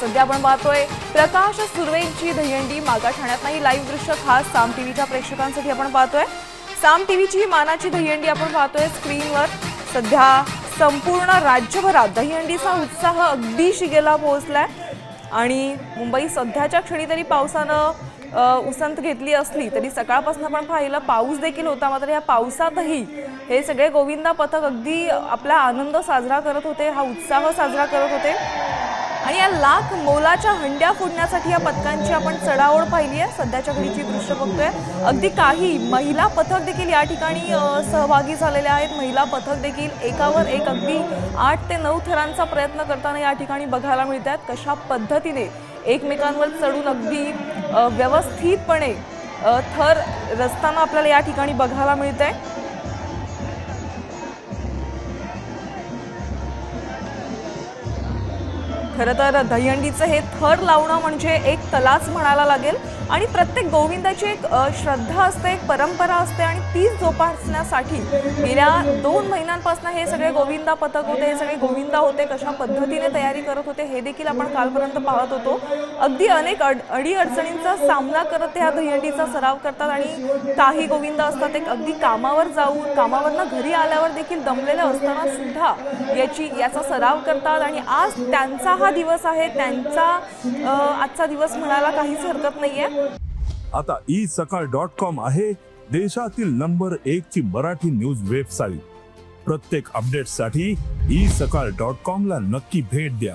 सध्या आपण पाहतोय प्रकाश सुर्वेची दहीहंडी नाही लाईव्ह दृश्य खास साम टीव्हीच्या प्रेक्षकांसाठी आपण पाहतोय. साम टीव्हीची ही मानाची दहीहंडी आपण पाहतोय स्क्रीनवर. सध्या संपूर्ण राज्यभरात दहीहंडीचा उत्साह अगदी शिगेला पोहोचलाय. आणि मुंबई सध्याच्या क्षणी तरी पावसानं उसंत घेतली असली तरी सकाळपासून आपण पाहिलं पाऊस देखील होता मात्र या पावसातही हे सगळे गोविंदा पथक अगदी आपला आनंद साजरा करत होते हा उत्साह साजरा करत होते. आणि या लाख मोलाच्या हंड्या फोडण्यासाठी या पथकांची आपण चढाओढ पाहिली आहे. सध्याच्या घडीची दृश्य बघतोय. अगदी काही महिला पथक देखील या ठिकाणी सहभागी झालेल्या आहेत. महिला पथक देखील एकावर एक अगदी आठ ते नऊ थरांचा प्रयत्न करताना या ठिकाणी बघायला मिळत आहेत कशा पद्धतीने एकमेकांवर चढून अगदी व्यवस्थितपणे थर रचताना आपल्याला या ठिकाणी बघायला मिळत आहे खरं तर दहीहंडीचं हे थर लावणं म्हणजे एक कलाच म्हणायला लागेल. आणि प्रत्येक गोविंदाची एक श्रद्धा असते एक परंपरा असते आणि तीच जोपासण्यासाठी गेल्या दोन महिन्यांपासून हे सगळे गोविंदा पथक होते हे सगळे गोविंदा होते कशा पद्धतीने तयारी करत होते हे देखील आपण कालपर्यंत पाहत होतो. अगदी अनेक अड अडीअडचणींचा सामना करत ते ह्या दहीहंडीचा सराव करतात आणि काही गोविंदा असतात एक अगदी कामावर जाऊन कामावरनं घरी आल्यावर देखील दमलेलं असताना सुद्धा याची याचा सराव करतात आणि आज त्यांचा हा दिवस आहे त्यांचा आजचा दिवस म्हणायला काहीच हरकत नाहीये. आता ई सकाळ डॉट कॉम आहे देशातील नंबर एक ची मराठी न्यूज वेबसाईट. प्रत्येक अपडेटसाठी ई सकाळ डॉट कॉम ला नक्की भेट द्या.